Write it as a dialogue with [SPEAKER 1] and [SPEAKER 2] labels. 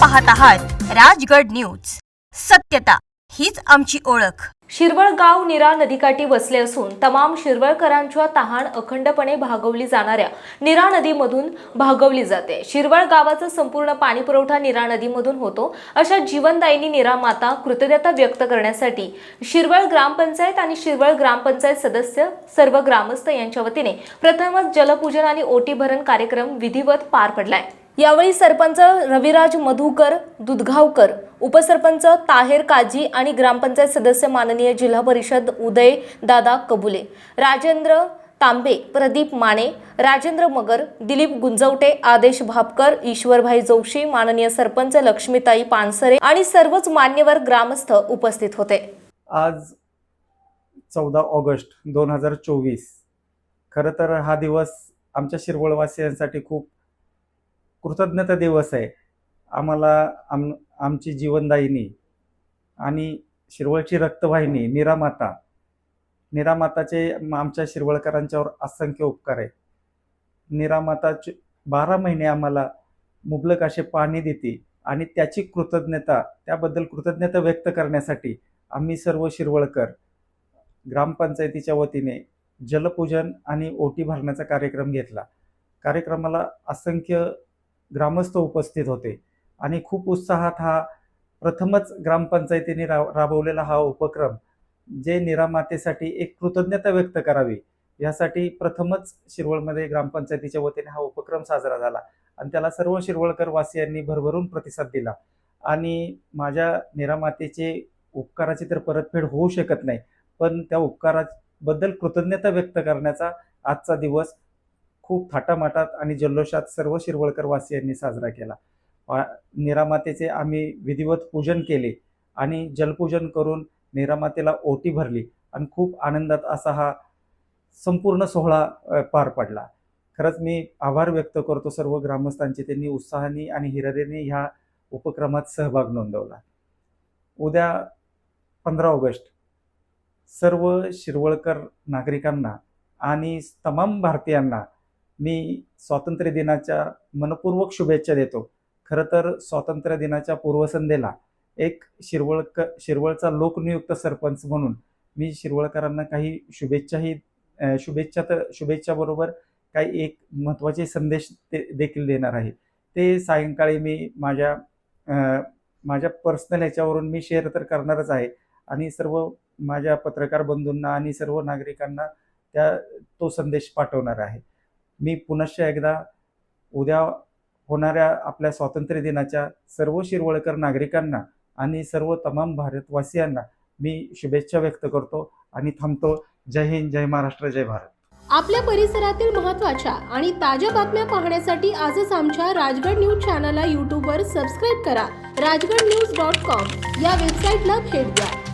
[SPEAKER 1] पाहत आहात राजगड न्यूज. सत्यता हीच आमची ओळख.
[SPEAKER 2] शिरवळ गाव निरा नदीकाठी वसले असून तमाम शिरवळकरांच्या तहान अखंडपणे भागवली जाणाऱ्या निरा नदीमधून भागवली जाते. शिरवळ गावाचा संपूर्ण पाणी पुरवठा निरा नदीमधून होतो. अशा जीवनदायिनी निरा माता कृतज्ञता व्यक्त करण्यासाठी शिरवळ ग्रामपंचायत आणि शिरवळ ग्रामपंचायत सदस्य सर्व ग्रामस्थ यांच्या वतीने प्रथमच जलपूजन आणि ओटी भरण कार्यक्रम विधिवत पार पडलाय. यावेळी सरपंच रविराज मधुकर दुधगावकर उपसरपंच ताहेर काजी आणि ग्रामपंचायत सदस्य माननीय जिल्हा परिषद उदय दादा कबुले राजेंद्र तांबे प्रदीप माने राजेंद्र मगर दिलीप गुंजवटे आदेश भापकर ईश्वरभाई जोशी माननीय सरपंच लक्ष्मीताई पानसरे आणि सर्वच मान्यवर ग्रामस्थ उपस्थित होते.
[SPEAKER 3] आज चौदा ऑगस्ट दोन हजार चोवीस. खरं तर हा दिवस आमच्या शिरवळवासियांसाठी खूप कृतज्ञता दिवस आहे. आम्हाला आम आमची जीवनदायिनी आणि शिरवळची रक्तवाहिनी निरामाता निरामाताचे म- आमच्या शिरवळकरांच्यावर असंख्य उपकार आहे निरामाताचे बारा महिने आम्हाला मुबलक असे पाणी देते आणि त्याची कृतज्ञता त्याबद्दल कृतज्ञता व्यक्त करण्यासाठी आम्ही सर्व शिरवळकर ग्रामपंचायतीच्या वतीने जलपूजन आणि ओटी भरण्याचा कार्यक्रम घेतला. कार्यक्रमाला असंख्य ग्रामस्थ उपस्थित होते. आणि खूप उत्साहात हा प्रथमच ग्रामपंचायतीने रा राबवलेला हा उपक्रम जे निरामातेसाठी एक कृतज्ञता व्यक्त करावी यासाठी प्रथमच शिरवळमध्ये ग्रामपंचायतीच्या वतीने हा उपक्रम साजरा झाला. आणि त्याला सर्व शिरवळकर वासियांनी भरभरून प्रतिसाद दिला. आणि माझ्या निरामातेचे उपकाराची तर परतफेड होऊ शकत नाही पण त्या उपकाराबद्दल कृतज्ञता व्यक्त करण्याचा आजचा दिवस खूप थाटामाटात आणि जल्लोषात सर्व शिरवळकर वासियांनी साजरा केला. निरामातेचे आम्ही विधिवत पूजन केले आणि जलपूजन करून निरामातेला ओटी भरली आणि खूप आनंदात असा हा संपूर्ण सोहळा पार पडला. खरंच मी आभार व्यक्त करतो सर्व ग्रामस्थांचे. त्यांनी उत्साहाने आणि हिरदेने ह्या उपक्रमात सहभाग नोंदवला. उद्या पंधरा ऑगस्ट सर्व शिरवळकर नागरिकांना आणि तमाम भारतीयांना मी स्वातंत्र्य दिनाच्या मनपूर्वक शुभेच्छा देतो. खरं तर स्वातंत्र्य दिनाच्या पूर्वसंध्येला एक शिरवळक शिरवळचा लोकनियुक्त सरपंच म्हणून मी शिरवळकरांना काही शुभेच्छाही शुभेच्छा तर शुभेच्छाबरोबर काही एक महत्त्वाचे संदेश ते देखील देणार आहे. ते सायंकाळी मी माझ्या माझ्या पर्सनल ह्याच्यावरून मी शेअर तर करणारच आहे. आणि सर्व माझ्या पत्रकार बंधूंना आणि सर्व नागरिकांना त्या तो संदेश पाठवणार आहे. मी पुनश्च एकदा उद्या होणाऱ्या आपल्या स्वातंत्र्य दिनाच्या सर्व शिरवळकर नागरिकांना आणि सर्व तमाम भारतवासियांना मी शुभेच्छा व्यक्त करतो आणि थांबतो. जय हिंद जय महाराष्ट्र जय भारत.
[SPEAKER 4] आपल्या परिसरातील महत्त्वाच्या आणि ताज्या बातम्या पाहण्यासाठी आजच आमच्या राजगड न्यूज चॅनलला यूट्यूबवर सबस्क्राईब करा. राजगड न्यूज डॉट कॉम या वेबसाईटला भेट द्या.